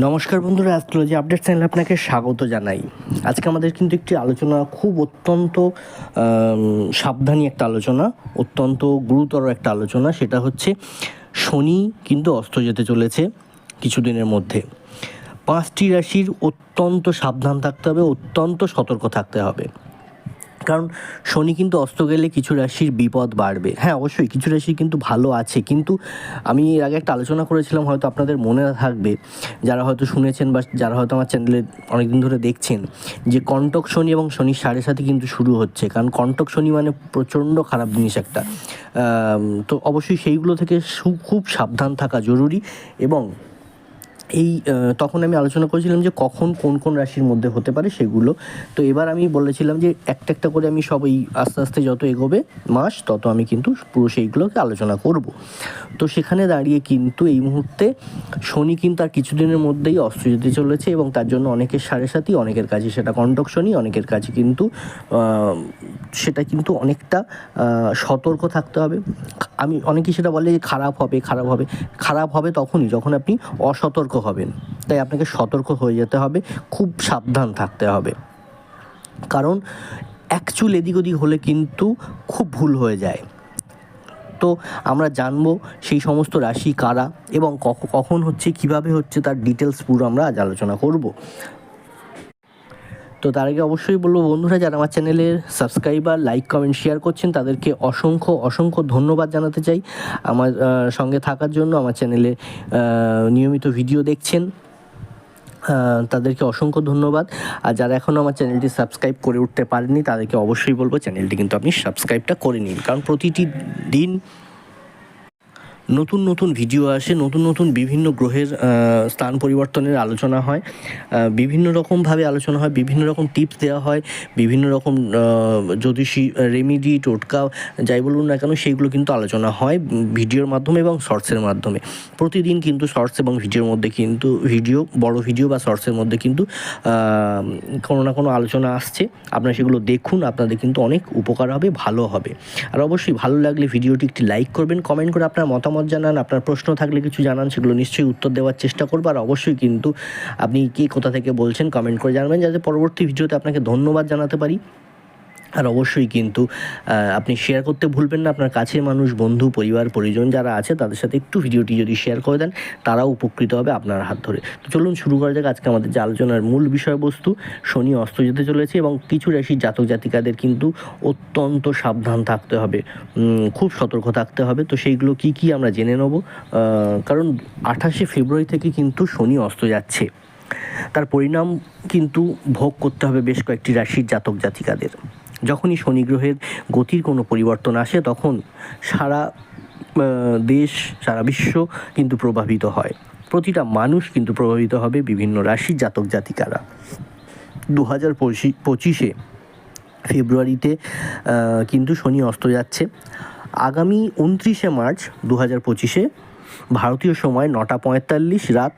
নমস্কার বন্ধুরা astrology update চ্যানেলে আপনাকে স্বাগত জানাই। আজকে আমাদের কিন্তু একটি আলোচনা, খুব অত্যন্ত সাবধানী একটা আলোচনা, অত্যন্ত গুরুতর একটা আলোচনা, সেটা হচ্ছে শনি কিন্তু অস্ত যেতে চলেছে কিছুদিনের মধ্যে। পাঁচটি রাশির অত্যন্ত সাবধান থাকতে হবে, অত্যন্ত সতর্ক থাকতে হবে। কারণ শনি কিন্তু অস্ত গেলে কিছু রাশির বিপদ বাড়বে। হ্যাঁ অবশ্যই কিছু রাশি কিন্তু ভালো আছে। কিন্তু আমি এর আগে একটা আলোচনা করেছিলাম, হয়তো আপনাদের মনে থাকবে, যারা হয়তো শুনেছেন বা যারা হয়তো আমার চ্যানেলে অনেকদিন ধরে দেখছেন, যে কণ্টক শনি এবং শনির সাড়ে সাথে কিন্তু শুরু হচ্ছে। কারণ কণ্টক শনি মানে প্রচণ্ড খারাপ জিনিস একটা। তো অবশ্যই সেইগুলো থেকে খুব সাবধান থাকা জরুরি এবং এই তখন আমি আলোচনা করেছিলাম যে কখন কোন কোন রাশির মধ্যে হতে পারে সেগুলো। তো এবার আমি বলেছিলাম যে একটা একটা করে আমি সব এই আস্তে আস্তে যত এগোবে মাস, তত আমি কিন্তু পুরো সেইগুলোকে আলোচনা করব। তো সেখানে দাঁড়িয়ে কিন্তু এই মুহূর্তে শনি কিন্তু আর কিছুদিনের মধ্যেই অস্ত্র যেতে চলেছে এবং তার জন্য অনেকের সাড়ে সাথী অনেকের কাছে সেটা কণ্টক শনি, অনেকের কাছে কিন্তু সেটা কিন্তু অনেকটা সতর্ক থাকতে হবে। আমি, অনেকেই সেটা বলে যে খারাপ হবে খারাপ হবে খারাপ হবে তখনই, যখন আপনি অসতর্ক হবেন তাই আপনাকে সতর্ক হয়ে যেতে হবে, খুব সাবধান থাকতে হবে। কারণ অ্যাকচুয়াল এদিক ওদিক হলে কিন্তু খুব ভুল হয়ে যায়। তো আমরা জানব সেই সমস্ত রাশি কারা এবং কখ- কখন হচ্ছে, কীভাবে হচ্ছে, তার ডিটেলস পুরো আমরা আজ আলোচনা করব। তো তার আগে অবশ্যই বলব বন্ধুরা, যারা আমার চ্যানেলের সাবস্ক্রাইবার লাইক কমেন্ট শেয়ার করছেন, তাদেরকে অসংখ্য অসংখ্য ধন্যবাদ জানাতে চাই। আমার সঙ্গে থাকার জন্য আমার চ্যানেলে নিয়মিত ভিডিও দেখছেন তাদেরকে অসংখ্য ধন্যবাদ। আর যারা এখনও আমার চ্যানেলটি সাবস্ক্রাইব করে উঠতে পারেনি তাদেরকে অবশ্যই বলব চ্যানেলটি কিন্তু আপনি সাবস্ক্রাইবটা করে নিন। কারণ প্রতিটি দিন নতুন নতুন ভিডিও আসে, নতুন নতুন বিভিন্ন গ্রহের স্থান পরিবর্তনের আলোচনা হয়। বিভিন্ন রকমভাবে আলোচনা হয়, বিভিন্ন রকম টিপস দেওয়া হয়, বিভিন্ন রকম জ্যোতিষী রেমিডি, টোটকা, যাই বলুন না কেন সেইগুলো কিন্তু আলোচনা হয় ভিডিওর মাধ্যমে এবং শর্টসের মাধ্যমে। প্রতিদিন কিন্তু শর্টস এবং ভিডিওর মধ্যে কিন্তু ভিডিও, বড় ভিডিও বা শর্টসের মধ্যে কিন্তু কোনো না কোনো আলোচনা আসছে। আপনারা সেগুলো দেখুন, আপনাদের কিন্তু অনেক উপকার হবে, ভালো হবে। আর অবশ্যই ভালো লাগলে ভিডিওটি একটি লাইক করবেন, কমেন্ট করে আপনার মতামত জানান, আপনার প্রশ্ন থাকলে কিছু জানান, সেগুলো নিশ্চয়ই উত্তর দেওয়ার চেষ্টা করব। আর অবশ্যই কিন্তু আপনি কি, কোথা থেকে বলছেন কমেন্ট করে জানাবেন, যাতে পরবর্তী ভিডিওতে আপনাকে ধন্যবাদ জানাতে পারি। আর অবশ্যই কিন্তু আপনি শেয়ার করতে ভুলবেন না। আপনার কাছের মানুষ, বন্ধু, পরিবার, পরিজন যারা আছে, তাদের সাথে একটু ভিডিওটি যদি শেয়ার করে দেন, তারাও উপকৃত হবে আপনার হাত ধরে। তো চলুন শুরু করা যাক আজকে আমাদের যে আলোচনার মূল বিষয়বস্তু। শনি অস্ত যেতে চলেছে এবং কিছু রাশির জাতক জাতিকাদের কিন্তু অত্যন্ত সাবধান থাকতে হবে। খুব সতর্ক থাকতে হবে। তো সেইগুলো কি কি আমরা জেনে নেব? কারণ আঠাশে ফেব্রুয়ারি থেকে কিন্তু শনি অস্ত যাচ্ছে। তার পরিণাম কিন্তু ভোগ করতে হবে বেশ কয়েকটি রাশির জাতক জাতিকাদের। যখনই শনি গ্রহের গতির কোনো পরিবর্তন আসে, তখন সারা দেশ, সারা বিশ্ব কিন্তু প্রভাবিত হয়। প্রতিটা মানুষ কিন্তু প্রভাবিত হবে বিভিন্ন রাশির জাতক জাতিকারা। দু হাজার পঁচিশে ফেব্রুয়ারিতে কিন্তু শনি অস্ত যাচ্ছে। আগামী উনত্রিশে মার্চ দু হাজার পঁচিশে ভারতীয় সময় নটা পঁয়তাল্লিশ রাত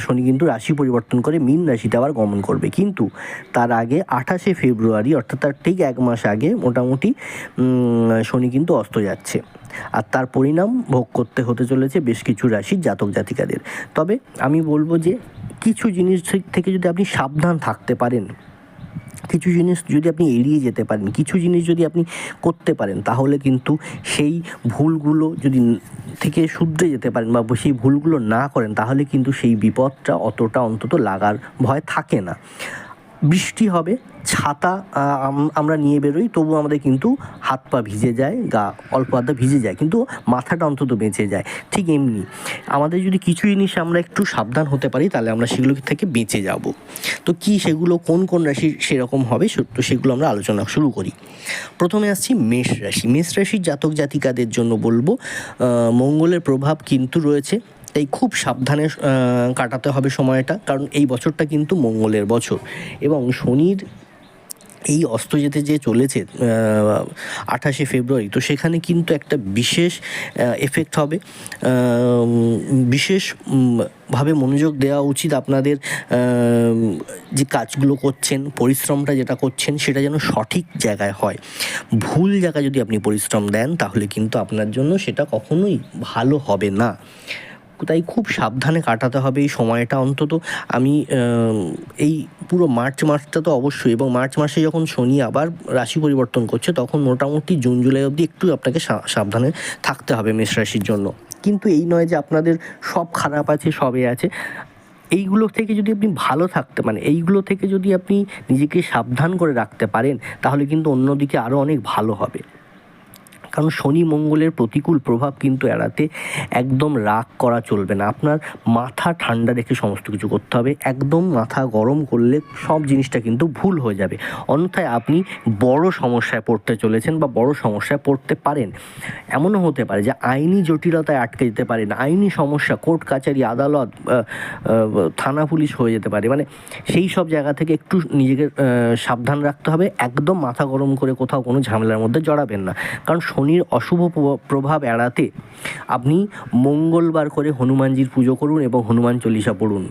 শনি কিন্তু রাশি পরিবর্তন করে মীন রাশিতে আবার গমন করবে। কিন্তু তার আগে আঠাশে ফেব্রুয়ারি, অর্থাৎ তার ঠিক এক মাস আগে মোটামুটি শনি কিন্তু অস্ত যাচ্ছে। আর তার পরিণাম ভোগ করতে হতে চলেছে বেশ কিছু রাশির জাতক জাতিকাদের। তবে আমি বলব যে, কিছু জিনিস থেকে যদি আপনি সাবধান থাকতে পারেন কিছু জিনিস যদি আপনি এড়িয়ে যেতে পারেন, কিছু জিনিস যদি আপনি করতে পারেন, তাহলে কিন্তু সেই ভুলগুলো যদি থেকে শুধরে যেতে পারেন বা সেই ভুলগুলো না করেন, তাহলে কিন্তু সেই বিপদটা অতটা অন্তত লাগার ভয় থাকে না। বৃষ্টি হবে, ছাতা আমরা নিয়ে বেরোই, তবু আমাদের কিন্তু হাত পা ভিজে যায়, গা অল্প আধা ভিজে যায়, কিন্তু মাথাটা অন্তত বেঁচে যায়, ঠিক এমনি। আমাদের যদি কিছু জিনিস আমরা একটু সাবধান হতে পারি, তাহলে আমরা সেগুলো থেকে বেঁচে যাব। তো কি সেগুলো, কোন কোন রাশি সেরকম হবে তো সেগুলো আমরা আলোচনা শুরু করি। প্রথমে আসছি মেষ রাশি। মেষ রাশির জাতক জাতিকাদের জন্য বলব মঙ্গলের প্রভাব কিন্তু রয়েছে। তাই খুব সাবধানে কাটাতে হবে সময়টা, কারণ এই বছরটা কিন্তু মঙ্গলের বছর। এবং শনির এই অস্ত যেতে যে চলেছে আঠাশে ফেব্রুয়ারি, তো সেখানে কিন্তু একটা বিশেষ এফেক্ট হবে। বিশেষ ভাবে মনোযোগ দেওয়া উচিত আপনাদের যে কাজগুলো করছেন, পরিশ্রমটা যেটা করছেন, সেটা যেন সঠিক জায়গায় হয়। ভুল জায়গায় যদি আপনি পরিশ্রম দেন, তাহলে কিন্তু আপনার জন্য সেটা কখনোই ভালো হবে না। তাই খুব সাবধানে কাটাতে হবে এই সময়টা অন্তত। আমি এই পুরো মার্চ মাসটা তো অবশ্যই এবং মার্চ মাসে যখন শনি আবার রাশি পরিবর্তন করছে, তখন মোটামুটি জুন, জুলাই অবধি একটু আপনাকে সাবধানে থাকতে হবে মেষ রাশির জন্য। কিন্তু এই নয় যে আপনাদের সব খারাপ আছে সবে আছে, এইগুলো থেকে যদি আপনি ভালো থাকতে মানে এইগুলো থেকে যদি আপনি নিজেকে সাবধান করে রাখতে পারেন, তাহলে কিন্তু অন্যদিকে আরও অনেক ভালো হবে। কারণ শনি মঙ্গলের প্রতিকূল প্রভাব কিন্তু এড়াতে একদম রাগ করা চলবে না। আপনার মাথা ঠান্ডা রেখে সমস্ত কিছু করতে হবে। একদম মাথা গরম করলে সব জিনিসটা কিন্তু ভুল হয়ে যাবে। অন্যথায় আপনি বড় সমস্যায় পড়তে চলেছেন বা বড় সমস্যায় পড়তে পারেন। এমনও হতে পারে যে আইনি জটিলতায় আটকে যেতে পারেন আইনি সমস্যা, কোর্ট কাছারি আদালত থানা পুলিশ হয়ে যেতে পারে। মানে সেই সব জায়গা থেকে একটু নিজেকে সাবধান রাখতে হবে। একদম মাথা গরম করে কোথাও কোনো ঝামেলার মধ্যে জড়াবেন না। কারণ শনির অশুভ প্রভাব- এড়াতে আপনি মঙ্গলবার করে হনুমানজির পুজো করুন এবং হনুমান চল্লিশা পড়ুন।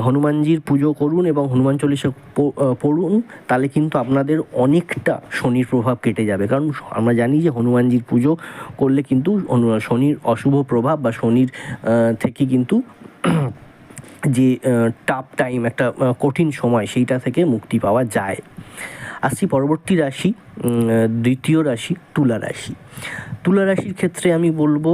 হনুমানজির পুজো করুন এবং হনুমান চল্লিশা পড়ুন, তাহলে কিন্তু আপনাদের অনেকটা শনির প্রভাব কেটে যাবে। কারণ আমরা জানি যে হনুমানজির পুজো করলে কিন্তু শনির অশুভ প্রভাব বা শনির থেকে কিন্তু যে টাফ টাইম, একটা কঠিন সময়, সেইটা থেকে মুক্তি পাওয়া যায়। আসছি পরবর্তী রাশি দ্বিতীয় রাশি, তুলা রাশি। তুলা রাশির ক্ষেত্রে আমি বলব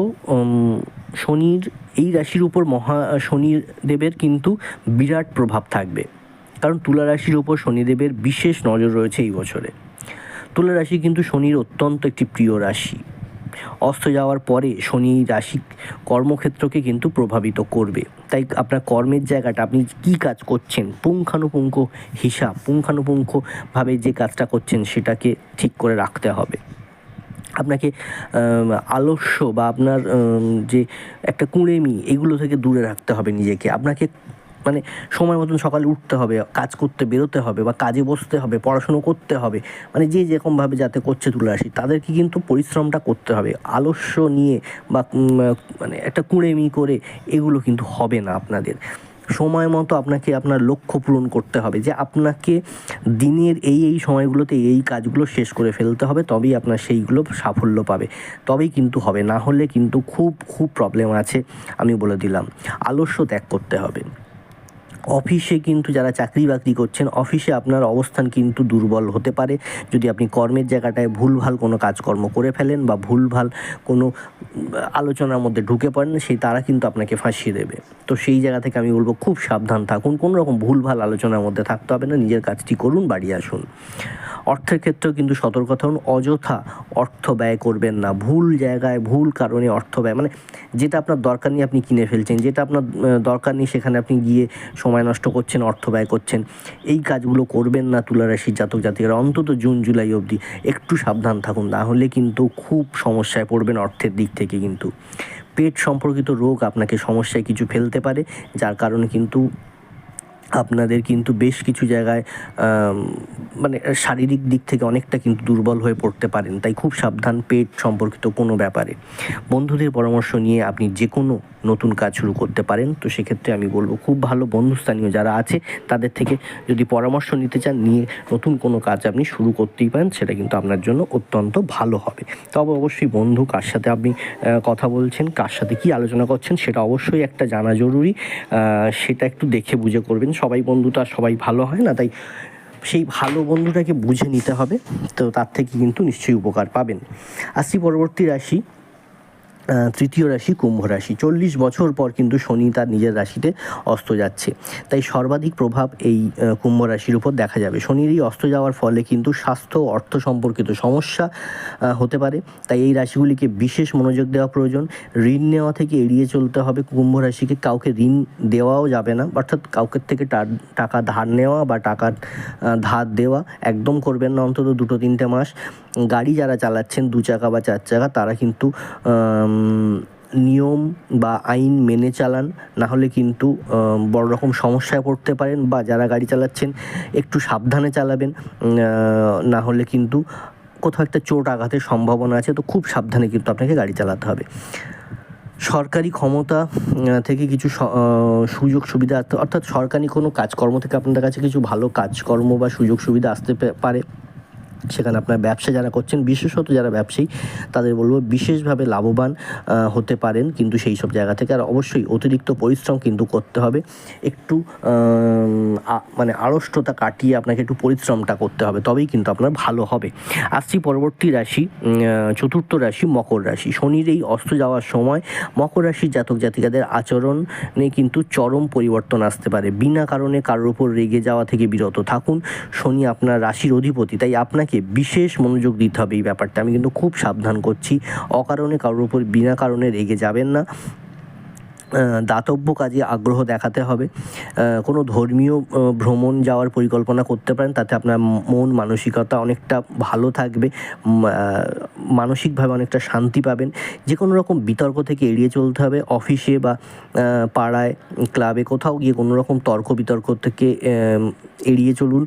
শনির, এই রাশির উপর মহা শনির দেবের কিন্তু বিরাট প্রভাব থাকবে। কারণ তুলা রাশির উপর শনিদেবের বিশেষ নজর রয়েছে এই বছরে। তুলা রাশি কিন্তু শনির অত্যন্ত একটি প্রিয় রাশি। অস্ত যাওয়ার পরে শনি রাশি কর্মক্ষেত্রকে কিন্তু প্রভাবিত করবে। তাই আপনার কর্মের জায়গাটা আপনি কি কাজ করছেন? পুঙ্খানুপুঙ্খ হিসাব, পুঙ্খানুপুঙ্খভাবে যে কাজটা করছেন সেটাকে ঠিক করে রাখতে হবে। আপনাকে আলস্য বা আপনার যে একটা কুঁড়েমি, এগুলো থেকে দূরে রাখতে হবে নিজেকে। আপনাকে মানে সময় মতন সকালে উঠতে হবে, কাজ করতে বেরোতে হবে বা কাজে বসতে হবে, পড়াশুনো করতে হবে মানে যে যেরকমভাবে যাতে করছে তুলে আসি, তাদেরকে কিন্তু পরিশ্রমটা করতে হবে। আলস্য নিয়ে বা মানে একটা কুঁড়েমি করে এগুলো কিন্তু হবে না আপনাদের। সময় মতো আপনাকে আপনার লক্ষ্য পূরণ করতে হবে যে আপনাকে দিনের এই এই সময়গুলোতে এই কাজগুলো শেষ করে ফেলতে হবে, তবেই আপনার সেইগুলো সাফল্য পাবে। তবেই কিন্তু হবে, না হলে কিন্তু খুব খুব প্রবলেম আছে, আমি বলে দিলাম। আলস্য ত্যাগ করতে হবে। অফিসে কিন্তু যারা চাকরি বাকরি করছেন, অফিসে আপনার অবস্থান কিন্তু দুর্বল হতে পারে। যদি আপনি কর্মের জায়গাটায় ভুলভাল কোনো কাজকর্ম করে ফেলেন বা ভুলভাল কোনো আলোচনার মধ্যে ঢুকে পড়েন, সেই তারা কিন্তু আপনাকে ফাঁসিয়ে দেবে। তো সেই জায়গা থেকে আমি বলব, খুব সাবধান থাকুন। কোনো রকম ভুলভাল আলোচনার মধ্যে থাকতে হবে না। নিজের কাজটি করুন, বাড়ি আসুন। অর্থের ক্ষেত্রেও কিন্তু সতর্ক থাকুন। অযথা অর্থ ব্যয় করবেন না। ভুল জায়গায়, ভুল কারণে অর্থ ব্যয় মানে যেটা আপনার দরকার নেই আপনি কিনে ফেলছেন, যেটা আপনার দরকার নেই সেখানে আপনি গিয়ে সময় নষ্ট করছেন, অর্থ ব্যয় করছেন, এই কাজগুলো করবেন না তুলারাশির জাতক জাতিকারা, অন্তত জুন, জুলাই অবধি একটু সাবধান থাকুন তাহলে কিন্তু খুব সমস্যায় পড়বেন অর্থের দিক থেকে কিন্তু। পেট সম্পর্কিত রোগ আপনাকে সমস্যায় কিছু ফেলতে পারে, যার কারণে কিন্তু আপনাদের কিন্তু বেশ কিছু জায়গায় মানে শারীরিক দিক থেকে অনেকটা কিন্তু দুর্বল হয়ে পড়তে পারেন। তাই খুব সাবধান পেট সম্পর্কিত কোনো ব্যাপারে। বন্ধুদের পরামর্শ নিয়ে আপনি যে কোনো নতুন কাজ শুরু করতে পারেন। তো সেক্ষেত্রে আমি বলব, খুব ভালো বন্ধুস্থানীয় যারা আছে, তাদের থেকে যদি পরামর্শ নিতে চান, নিয়ে নতুন কোনো কাজ আপনি শুরু করতেই পারেন, সেটা কিন্তু আপনার জন্য অত্যন্ত ভালো হবে। তবে অবশ্যই বন্ধু, কার সাথে আপনি কথা বলছেন, কার সাথে কি আলোচনা করছেন, সেটা অবশ্যই একটা জানা জরুরি। সেটা একটু দেখে বুঝে করবেন সবাই বন্ধু তো আর সবাই ভালো হয় না, তাই সেই ভালো বন্ধুটাকে বুঝে নিতে হবে। তো তার থেকে কিন্তু নিশ্চয়ই উপকার পাবেন। আসছি পরবর্তী রাশি। তৃতীয় রাশি কুম্ভ রাশি। চল্লিশ বছর পর কিন্তু শনি তার নিজের রাশিতে অস্ত যাচ্ছে। তাই সর্বাধিক প্রভাব এই কুম্ভ রাশির উপর দেখা যাবে। শনির এই অস্ত যাওয়ার ফলে কিন্তু স্বাস্থ্য অর্থ সম্পর্কিত সমস্যা হতে পারে। তাই এই রাশিগুলিকে বিশেষ মনোযোগ দেওয়া প্রয়োজন। ঋণ নেওয়া থেকে এড়িয়ে চলতে হবে। কুম্ভ রাশিকে কাউকে ঋণ দেওয়াও যাবে না। অর্থাৎ কাউকে থেকে টাকা ধার নেওয়া বা টাকা আহ, ধার দেওয়া একদম করবেন না। অন্তত দুটো তিনটে মাস। গাড়ি যারা চালাচ্ছেন দু চাকা বা চার চাকা তারা কিন্তু নিয়ম বা আইন মেনে চালান, না হলে কিন্তু বড় রকম সমস্যায় পড়তে পারেন বা যারা গাড়ি চালাচ্ছেন, একটু সাবধানে চালাবেন। না হলে কিন্তু কোথাও একটা চোট আঘাতের সম্ভাবনা আছে, তো খুব সাবধানে কিন্তু আপনাকে গাড়ি চালাতে হবে। সরকারি ক্ষমতা থেকে কিছু সুযোগ সুবিধা অর্থাৎ সরকারি কোনো কাজকর্ম থেকে আপনাদের কাছে কিছু ভালো কাজকর্ম বা সুযোগ সুবিধা আসতে পারে? সেখানে আপনার ব্যবসা যারা করছেন, বিশেষত যারা ব্যবসায়ী, তাদের বলব বিশেষভাবে লাভবান হতে পারেন কিন্তু সেই সব জায়গা থেকে। আর অবশ্যই অতিরিক্ত পরিশ্রম কিন্তু করতে হবে। একটু মানে আড়ষ্টতা কাটিয়ে আপনাকে একটু পরিশ্রমটা করতে হবে, তবেই কিন্তু আপনার ভালো হবে। আসছি পরবর্তী রাশি চতুর্থ রাশি, মকর রাশি। শনির এই অস্ত যাওয়ার সময় মকর রাশির জাতক জাতিকাদের আচরণে কিন্তু চরম পরিবর্তন আসতে পারে। বিনা কারণে কারোর উপর রেগে যাওয়া থেকে বিরত থাকুন। শনি আপনার রাশির অধিপতি, তাই আপনাকে বিশেষ মনোযোগ দিতে হবে এই ব্যাপারটা। আমি কিন্তু খুব সাবধান করছি। অকারণে কারোর উপর বিনা কারণে রেগে যাবেন না। দাতব্য কাজে আগ্রহ দেখাতে হবে। কোনো ধর্মীয় ভ্রমণ যাওয়ার পরিকল্পনা করতে পারেন, তাতে আপনার মন, মানসিকতা অনেকটা ভালো থাকবে মানসিকভাবে অনেকটা শান্তি পাবেন। যে কোনো রকম বিতর্ক থেকে এড়িয়ে চলতে হবে, অফিসে বা পাড়ায়, ক্লাবে, কোথাও গিয়ে কোনো রকম তর্ক বিতর্ক থেকে এড়িয়ে চলুন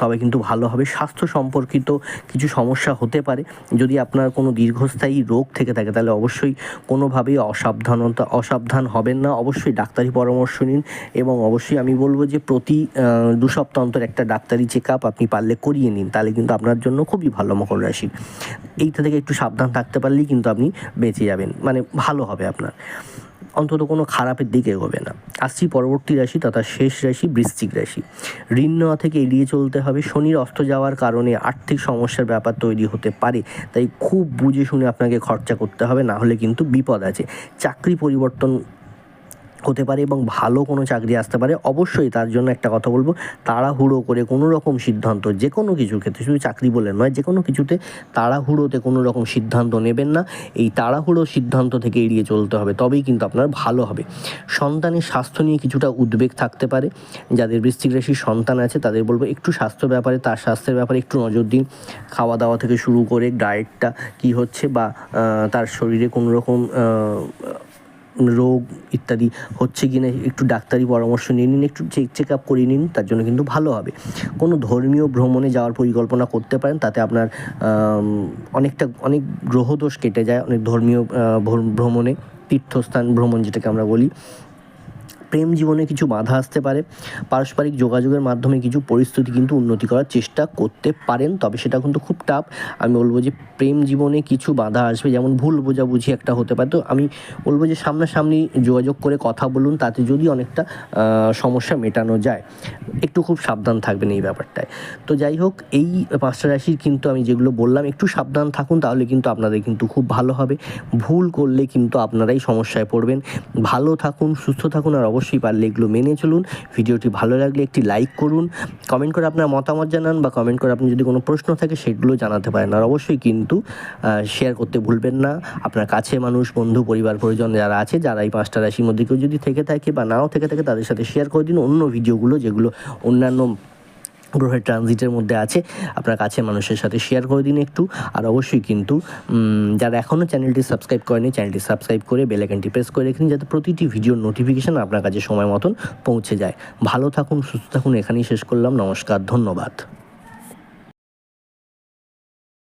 তবে কিন্তু ভালো হবে। স্বাস্থ্য সম্পর্কিত কিছু সমস্যা হতে পারে। যদি আপনার কোনো দীর্ঘস্থায়ী রোগ থেকে থাকে, তাহলে অবশ্যই কোনোভাবেই অসাবধানতা অসাবধান হবেন না, অবশ্যই ডাক্তারি পরামর্শ নিন এবং অবশ্যই আমি বলব যে প্রতি দু সপ্তাহ অন্তর একটা ডাক্তারি চেক আপ আপনি পারলে করিয়ে নিন, তাহলে কিন্তু আপনার জন্য খুবই ভালো মকর রাশি। এইটা থেকে একটু সাবধান থাকতে পারলেই কিন্তু আপনি বেঁচে যাবেন মানে ভালো হবে আপনার। অন্তত কোনো খারাপের দিকে এগোবে না। আসছি পরবর্তী রাশি তথা শেষ রাশি বৃশ্চিক রাশি। ঋণ নেওয়া থেকে এড়িয়ে চলতে হবে। শনির অস্ত যাওয়ার কারণে আর্থিক সমস্যার ব্যাপার তৈরি হতে পারে। তাই খুব বুঝে শুনে আপনাকে খরচা করতে হবে। না হলে কিন্তু বিপদ আছে। চাকরি পরিবর্তন হতে পারে এবং ভালো কোনো চাকরি আসতে পারে, অবশ্যই তার জন্য একটা কথা বলব, তাড়াহুড়ো করে কোনো রকম সিদ্ধান্ত যে কোনো কিছুর ক্ষেত্রে, শুধু চাকরি বলে নয়, যে কোনো কিছুতে তাড়াহুড়োতে কোনো রকম সিদ্ধান্ত নেবেন না, এই তাড়াহুড়ো সিদ্ধান্ত থেকে এড়িয়ে চলতে হবে, তবেই কিন্তু আপনার ভালো হবে। সন্তানের স্বাস্থ্য নিয়ে কিছুটা উদ্বেগ থাকতে পারে, যাদের বৃশ্চিক রাশির সন্তান আছে, তাদের বলব একটু স্বাস্থ্য ব্যাপারে, তার স্বাস্থ্যের ব্যাপারে একটু নজর দিন খাওয়া দাওয়া থেকে শুরু করে ডায়েটটা কী হচ্ছে বা তার শরীরে কোনো রকম রোগ ইত্যাদি হচ্ছে কি না, একটু ডাক্তারি পরামর্শ নিয়ে নিন, একটু চেক চেক আপ করিয়ে নিন, তার জন্য কিন্তু ভালো হবে। কোনো ধর্মীয় ভ্রমণে যাওয়ার পরিকল্পনা করতে পারেন, তাতে আপনার অনেকটা, অনেক গ্রহদোষ কেটে যায় অনেক ধর্মীয় ভ্রমণে, তীর্থস্থান ভ্রমণ যেটাকে আমরা বলি। প্রেম জীবনে কিছু বাধা আসতে পারে, পারস্পরিক যোগাযোগের মাধ্যমে কিছু পরিস্থিতি কিন্তু উন্নতি করার চেষ্টা করতে পারেন, তবে সেটা কিন্তু খুব টাফ আমি বলব যে প্রেম জীবনে কিছু বাধা আসবে, যেমন ভুল বোঝাবুঝি একটা হতে পারে। তো আমি বলব যে সামনাসামনি যোগাযোগ করে কথা বলুন, তাতে যদি অনেকটা সমস্যা মেটানো যায়। একটু খুব সাবধান থাকবেন এই ব্যাপারটায়। তো যাই হোক, এই পাঁচটা রাশির কিন্তু আমি যেগুলো বললাম, একটু সাবধান থাকুন, তাহলে কিন্তু আপনাদের কিন্তু খুব ভালো হবে। ভুল করলে কিন্তু আপনারাই সমস্যায় পড়বেন। ভালো থাকুন, সুস্থ থাকুন, আর অবশ্যই পারলে এগুলো মেনে চলুন। ভিডিওটি ভালো লাগলে একটি লাইক করুন। কমেন্ট করে আপনার মতামত জানান বা কমেন্ট করে আপনি যদি কোনো প্রশ্ন থাকে সেগুলো জানাতে পারেন। আর অবশ্যই কিন্তু শেয়ার করতে ভুলবেন না। আপনার কাছে মানুষ, বন্ধু, পরিবার, পরিজন যারা আছে, যারা এই পাঁচটা রাশির মধ্যে কেউ যদি থেকে থাকে বা নাও থেকে থাকে, তাদের সাথে শেয়ার করে দিন। অন্য ভিডিওগুলো যেগুলো অন্যান্য গ্রহের ট্রানজিটের মধ্যে আছে। আপনার কাছে মানুষের সাথে শেয়ার করে দিন একটু। আর অবশ্যই কিন্তু যারা এখনও চ্যানেলটি সাবস্ক্রাইব করেনি চ্যানেলটি সাবস্ক্রাইব করে বেলাইকানটি প্রেস করে রেখে যাতে প্রতিটি ভিডিওর নোটিফিকেশান আপনার কাছে সময় মতন পৌঁছে যায়। ভালো থাকুন, সুস্থ থাকুন, এখানেই শেষ করলাম। নমস্কার, ধন্যবাদ।